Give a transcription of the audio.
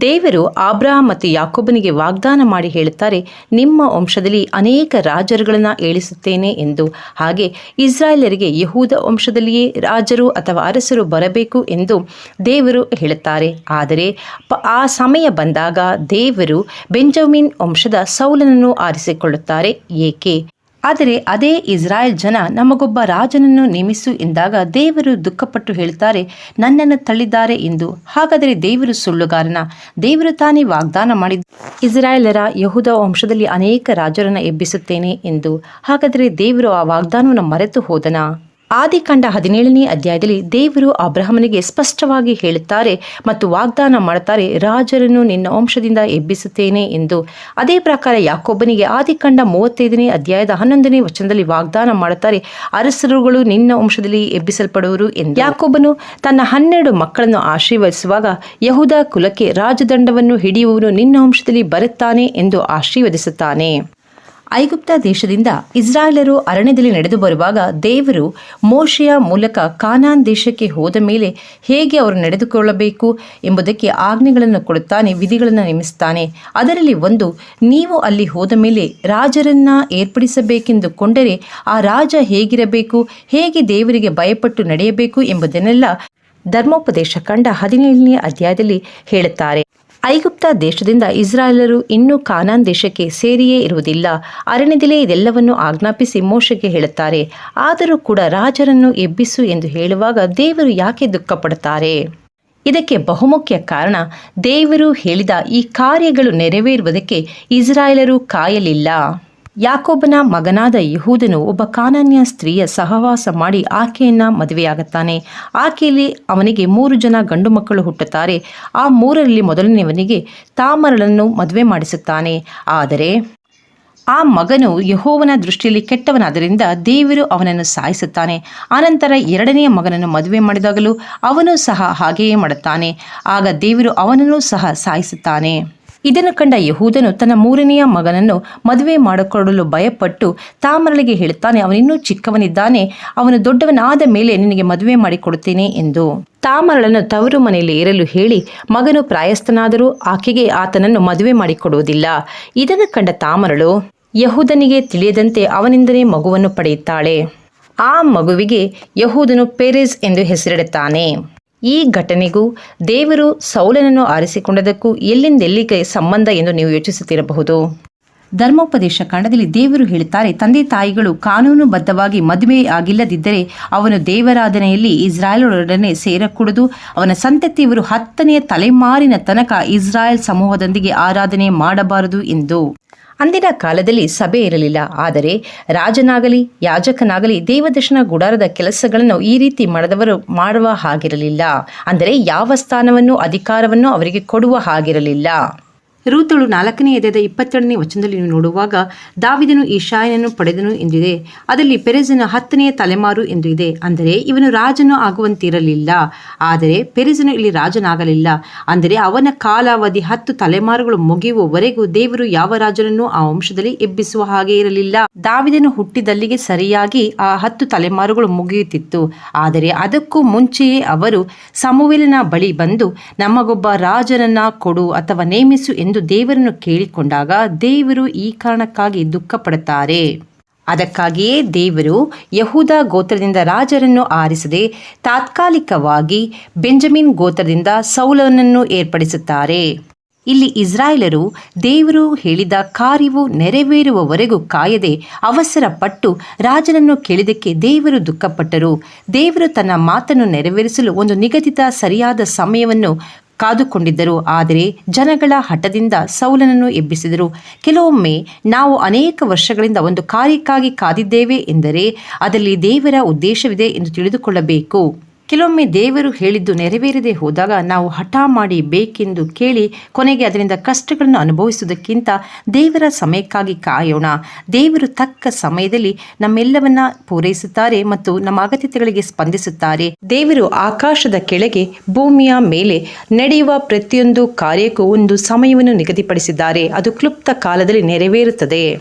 ದೇವರು ಆಬ್ರಹಾಂ ಮತ್ತು ಯಾಕೋಬನಿಗೆ ವಾಗ್ದಾನ ಮಾಡಿ ಹೇಳುತ್ತಾರೆ, ನಿಮ್ಮ ವಂಶದಲ್ಲಿ ಅನೇಕ ರಾಜರುಗಳನ್ನು ಏಳಿಸುತ್ತೇನೆ ಎಂದು. ಹಾಗೆ ಇಸ್ರಾಯೇಲರಿಗೆ ಯಹೂದ ವಂಶದಲ್ಲಿಯೇ ರಾಜರು ಅಥವಾ ಅರಸರು ಬರಬೇಕು ಎಂದು ದೇವರು ಹೇಳುತ್ತಾರೆ. ಆದರೆ ಆ ಸಮಯ ಬಂದಾಗ ದೇವರು ಬೆಂಜಮಿನ್ ವಂಶದ ಸೌಲನನ್ನು ಆರಿಸಿಕೊಳ್ಳುತ್ತಾರೆ. ಏಕೆ? ಆದರೆ ಅದೇ ಇಸ್ರಾಯೇಲ್ ಜನ ನಮಗೊಬ್ಬ ರಾಜನನ್ನು ನೇಮಿಸು ಎಂದಾಗ ದೇವರು ದುಃಖಪಟ್ಟು ಹೇಳ್ತಾರೆ, ನನ್ನನ್ನು ತಳ್ಳಿದ್ದಾರೆ ಎಂದು. ಹಾಗಾದರೆ ದೇವರು ಸುಳ್ಳುಗಾರನ, ದೇವರು ತಾನೇ ವಾಗ್ದಾನ ಮಾಡಿದ. ಇಸ್ರಾಯೇಲರ ಯಹೂದ ವಂಶದಲ್ಲಿ ಅನೇಕ ರಾಜರನ್ನು ಎಬ್ಬಿಸುತ್ತೇನೆ ಎಂದು. ಹಾಗಾದರೆ ದೇವರು ಆ ವಾಗ್ದಾನವನ್ನು ಮರೆತು ಹೋದನಾ? ಆದಿಕಾಂಡ ಹದಿನೇಳನೇ ಅಧ್ಯಾಯದಲ್ಲಿ ದೇವರು ಅಬ್ರಹಮನಿಗೆ ಸ್ಪಷ್ಟವಾಗಿ ಹೇಳುತ್ತಾರೆ ಮತ್ತು ವಾಗ್ದಾನ ಮಾಡುತ್ತಾರೆ, ರಾಜರನ್ನು ನಿನ್ನ ವಂಶದಿಂದ ಎಬ್ಬಿಸುತ್ತೇನೆ ಎಂದು. ಅದೇ ಪ್ರಕಾರ ಯಾಕೊಬ್ಬನಿಗೆ ಆದಿಕಾಂಡ ಮೂವತ್ತೈದನೇ ಅಧ್ಯಾಯದ ಹನ್ನೊಂದನೇ ವಚನದಲ್ಲಿ ವಾಗ್ದಾನ ಮಾಡುತ್ತಾರೆ, ಅರಸರುಗಳು ನಿನ್ನ ವಂಶದಲ್ಲಿ ಎಬ್ಬಿಸಲ್ಪಡುವರು ಎಂದು. ಯಾಕೊಬ್ಬನು ತನ್ನ ಹನ್ನೆರಡು ಮಕ್ಕಳನ್ನು ಆಶೀರ್ವದಿಸುವಾಗ ಯಹುದ ಕುಲಕ್ಕೆ ರಾಜದಂಡವನ್ನು ಹಿಡಿಯುವವನು ನಿನ್ನ ವಂಶದಲ್ಲಿ ಬರುತ್ತಾನೆ ಎಂದು ಆಶೀರ್ವದಿಸುತ್ತಾನೆ. ಐಗುಪ್ತ ದೇಶದಿಂದ ಇಸ್ರಾಯೇಲರು ಅರಣ್ಯದಲ್ಲಿ ನಡೆದು ಬರುವಾಗ ದೇವರು ಮೋಶೆಯ ಮೂಲಕ ಕಾನಾನ್ ದೇಶಕ್ಕೆ ಹೋದ ಮೇಲೆ ಹೇಗೆ ಅವರು ನಡೆದುಕೊಳ್ಳಬೇಕು ಎಂಬುದಕ್ಕೆ ಆಜ್ಞೆಗಳನ್ನು ಕೊಡುತ್ತಾನೆ, ವಿಧಿಗಳನ್ನು ನೇಮಿಸುತ್ತಾನೆ. ಅದರಲ್ಲಿ ಒಂದು, ನೀವು ಅಲ್ಲಿ ಹೋದ ಮೇಲೆ ರಾಜರನ್ನ ಏರ್ಪಡಿಸಬೇಕೆಂದು ಕೊಂಡರೆ ಆ ರಾಜ ಹೇಗಿರಬೇಕು, ಹೇಗೆ ದೇವರಿಗೆ ಭಯಪಟ್ಟು ನಡೆಯಬೇಕು ಎಂಬುದನ್ನೆಲ್ಲ ಧರ್ಮೋಪದೇಶ ಕಂಡ ಹದಿನೇಳನೇ ಅಧ್ಯಾಯದಲ್ಲಿ ಹೇಳುತ್ತಾರೆ. ಐಗುಪ್ತ ದೇಶದಿಂದ ಇಸ್ರಾಯೇಲರು ಇನ್ನೂ ಕಾನಾನ್ ದೇಶಕ್ಕೆ ಸೇರಿಯೇ ಇರುವುದಿಲ್ಲ. ಅರಣ್ಯದಲ್ಲೇ ಇದೆಲ್ಲವನ್ನು ಆಜ್ಞಾಪಿಸಿ ಮೋಶೆಗೆ ಹೇಳುತ್ತಾರೆ. ಆದರೂ ಕೂಡ ರಾಜರನ್ನು ಎಬ್ಬಿಸು ಎಂದು ಹೇಳುವಾಗ ದೇವರು ಯಾಕೆ ದುಃಖಪಡುತ್ತಾರೆ? ಇದಕ್ಕೆ ಬಹುಮುಖ್ಯ ಕಾರಣ, ದೇವರು ಹೇಳಿದ ಈ ಕಾರ್ಯಗಳು ನೆರವೇರುವುದಕ್ಕೆ ಇಸ್ರಾಯೇಲರು ಕಾಯಲಿಲ್ಲ. ಯಾಕೋಬನ ಮಗನಾದ ಯಹೂದನು ಒಬ್ಬ ಕಾನನ್ಯ ಸ್ತ್ರೀಯ ಸಹವಾಸ ಮಾಡಿ ಆಕೆಯನ್ನ ಮದುವೆಯಾಗುತ್ತಾನೆ. ಆಕೆಯಲ್ಲಿ ಅವನಿಗೆ ಮೂರು ಜನ ಗಂಡು ಮಕ್ಕಳು ಹುಟ್ಟುತ್ತಾರೆ. ಆ ಮೂರರಲ್ಲಿ ಮೊದಲನೆಯವನಿಗೆ ತಾಮರಳನ್ನು ಮದುವೆ ಮಾಡಿಸುತ್ತಾನೆ. ಆದರೆ ಆ ಮಗನು ಯಹೋವನ ದೃಷ್ಟಿಯಲ್ಲಿ ಕೆಟ್ಟವನಾದ್ದರಿಂದ ದೇವರು ಅವನನ್ನು ಸಾಯಿಸುತ್ತಾನೆ. ಆನಂತರ ಎರಡನೆಯ ಮಗನನ್ನು ಮದುವೆ ಮಾಡಿದಾಗಲೂ ಅವನು ಸಹ ಹಾಗೆಯೇ ಮಾಡುತ್ತಾನೆ. ಆಗ ದೇವರು ಅವನನ್ನು ಸಹ ಸಾಯಿಸುತ್ತಾನೆ. ಇದನ್ನು ಕಂಡ ಯಹೂದನು ತನ್ನ ಮೂರನೆಯ ಮಗನನ್ನು ಮದುವೆ ಮಾಡಿಕೊಳ್ಳಲು ಭಯಪಟ್ಟು ತಾಮರಳಿಗೆ ಹೇಳುತ್ತಾನೆ, ಅವನಿನ್ನೂ ಚಿಕ್ಕವನಿದ್ದಾನೆ, ಅವನು ದೊಡ್ಡವನಾದ ಮೇಲೆ ನಿನಗೆ ಮದುವೆ ಮಾಡಿಕೊಡುತ್ತೇನೆ ಎಂದು. ತಾಮರಳನ್ನು ತವರು ಮನೆಯಲ್ಲಿ ಇರಲು ಹೇಳಿ, ಮಗನು ಪ್ರಾಯಸ್ಥನಾದರೂ ಆಕೆಗೆ ಆತನನ್ನು ಮದುವೆ ಮಾಡಿಕೊಡುವುದಿಲ್ಲ. ಇದನ್ನು ಕಂಡ ತಾಮರಳು, ಯಹೂದನಿಗೆ ತಿಳಿಯದಂತೆ ಅವನಿಂದಲೇ ಮಗುವನ್ನು ಪಡೆಯುತ್ತಾಳೆ. ಆ ಮಗುವಿಗೆ ಯಹೂದನು ಪೆರಿಸ್ ಎಂದು ಹೆಸರಿಡುತ್ತಾನೆ. ಈ ಘಟನೆಗೂ ದೇವರು ಸೌಲನನ್ನು ಆರಿಸಿಕೊಂಡದಕ್ಕೂ ಎಲ್ಲಿಂದೆಲ್ಲಿಗೆ ಸಂಬಂಧ ಎಂದು ನೀವು ಯೋಚಿಸುತ್ತಿರಬಹುದು? ಧರ್ಮೋಪದೇಶ ಕಾಂಡದಲ್ಲಿ ದೇವರು ಹೇಳುತ್ತಾರೆ, ತಂದೆ ತಾಯಿಗಳು ಕಾನೂನುಬದ್ಧವಾಗಿ ಮದುವೆ ಆಗಿಲ್ಲದಿದ್ದರೆ ಅವನು ದೇವರಾಧನೆಯಲ್ಲಿ ಇಸ್ರಾಯೇಲರೊಡನೆ ಸೇರಕೂಡದು. ಅವನ ಸಂತತಿಯವರು ಹತ್ತನೆಯ ತಲೆಮಾರಿನ ತನಕ ಇಸ್ರಾಯೇಲ್ ಸಮೂಹದೊಂದಿಗೆ ಆರಾಧನೆ ಮಾಡಬಾರದು ಎಂದು. ಅಂದಿನ ಕಾಲದಲ್ಲಿ ಸಭೆ ಇರಲಿಲ್ಲ. ಆದರೆ ರಾಜನಾಗಲಿ, ಯಾಜಕನಾಗಲಿ ದೇವದರ್ಶನ ಗುಡಾರದ ಕೆಲಸಗಳನ್ನು ಈ ರೀತಿ ಮಾಡದವರು ಮಾಡುವ ಹಾಗಿರಲಿಲ್ಲ. ಅಂದರೆ ಯಾವ ಸ್ಥಾನವನ್ನು, ಅಧಿಕಾರವನ್ನು ಅವರಿಗೆ ಕೊಡುವ ಹಾಗಿರಲಿಲ್ಲ. ರೂತಳು ನಾಲ್ಕನೇ ಎದೆದ ಇಪ್ಪತ್ತೆರಡನೇ ವಚನದಲ್ಲಿ ನೀವು ನೋಡುವಾಗ, ದಾವಿದನು ಈ ಶಾಯನನ್ನು ಪಡೆದನು ಎಂದಿದೆ. ಅದರಲ್ಲಿ ಪೆರೆಜನ ಹತ್ತನೆಯ ತಲೆಮಾರು ಎಂದು ಇದೆ ಅಂದರೆ, ಇವನು ರಾಜನು ಆಗುವಂತಿರಲಿಲ್ಲ. ಆದರೆ ಪೆರೆಜನು ಇಲ್ಲಿ ರಾಜನಾಗಲಿಲ್ಲ. ಅಂದರೆ, ಅವನ ಕಾಲಾವಧಿ ಹತ್ತು ತಲೆಮಾರುಗಳು ಮುಗಿಯುವವರೆಗೂ ದೇವರು ಯಾವ ರಾಜನನ್ನು ಆ ವಂಶದಲ್ಲಿ ಎಬ್ಬಿಸುವ ಹಾಗೆ ಇರಲಿಲ್ಲ. ದಾವಿದನು ಹುಟ್ಟಿದಲ್ಲಿಗೆ ಸರಿಯಾಗಿ ಆ ಹತ್ತು ತಲೆಮಾರುಗಳು ಮುಗಿಯುತ್ತಿತ್ತು. ಆದರೆ, ಅದಕ್ಕೂ ಮುಂಚೆಯೇ ಅವರು ಸಮುವೇಲನ ಬಳಿ ಬಂದು, ನಮಗೊಬ್ಬ ರಾಜನನ್ನ ಕೊಡು ಅಥವಾ ನೇಮಿಸು ಎಂದು ದೇವರನ್ನು ಕೇಳಿಕೊಂಡಾಗ ದೇವರು ಈ ಕಾರಣಕ್ಕಾಗಿ ದುಃಖಪಡುತ್ತಾರೆ. ಅದಕ್ಕಾಗಿಯೇ ದೇವರು ಯಹೂದ ಗೋತ್ರದಿಂದ ರಾಜರನ್ನು ಆರಿಸದೆ ತಾತ್ಕಾಲಿಕವಾಗಿ ಬೆಂಜಮಿನ್ ಗೋತ್ರದಿಂದ ಸೌಲನನ್ನು ಏರ್ಪಡಿಸುತ್ತಾರೆ. ಇಲ್ಲಿ ಇಸ್ರಾಯೇಲರು ದೇವರು ಹೇಳಿದ ಕಾರ್ಯವು ನೆರವೇರುವವರೆಗೂ ಕಾಯದೆ ಅವಸರ ಪಟ್ಟು ರಾಜನನ್ನು ಕೇಳಿದಕ್ಕೆ ದೇವರು ದುಃಖಪಟ್ಟರು. ದೇವರು ತನ್ನ ಮಾತನ್ನು ನೆರವೇರಿಸಲು ಒಂದು ನಿಗದಿತ ಸರಿಯಾದ ಸಮಯವನ್ನು ಕಾದುಕೊಂಡಿದ್ದರು. ಆದರೆ ಜನಗಳ ಹಠದಿಂದ ಸೌಲನನ್ನು ಎಬ್ಬಿಸಿದರು. ಕೆಲವೊಮ್ಮೆ ನಾವು ಅನೇಕ ವರ್ಷಗಳಿಂದ ಒಂದು ಕಾರ್ಯಕ್ಕಾಗಿ ಕಾದಿದ್ದೇವೆ ಎಂದರೆ, ಅದರಲ್ಲಿ ದೇವರ ಉದ್ದೇಶವಿದೆ ಎಂದು ತಿಳಿದುಕೊಳ್ಳಬೇಕು. ಕೆಲವೊಮ್ಮೆ ದೇವರು ಹೇಳಿದ್ದು ನೆರವೇರದೆ ಹೋದಾಗ ನಾವು ಹಠ ಮಾಡಿ ಬೇಕೆಂದು ಕೇಳಿ ಕೊನೆಗೆ ಅದರಿಂದ ಕಷ್ಟಗಳನ್ನು ಅನುಭವಿಸುವುದಕ್ಕಿಂತ ದೇವರ ಸಮಯಕ್ಕಾಗಿ ಕಾಯೋಣ. ದೇವರು ತಕ್ಕ ಸಮಯದಲ್ಲಿ ನಮ್ಮೆಲ್ಲವನ್ನ ಪೂರೈಸುತ್ತಾರೆ ಮತ್ತು ನಮ್ಮ ಅಗತ್ಯತೆಗಳಿಗೆ ಸ್ಪಂದಿಸುತ್ತಾರೆ. ದೇವರು ಆಕಾಶದ ಕೆಳಗೆ ಭೂಮಿಯ ಮೇಲೆ ನಡೆಯುವ ಪ್ರತಿಯೊಂದು ಕಾರ್ಯಕ್ಕೂ ಒಂದು ಸಮಯವನ್ನು ನಿಗದಿಪಡಿಸಿದ್ದಾರೆ. ಅದು ಕ್ಲುಪ್ತ ಕಾಲದಲ್ಲಿ ನೆರವೇರುತ್ತದೆ.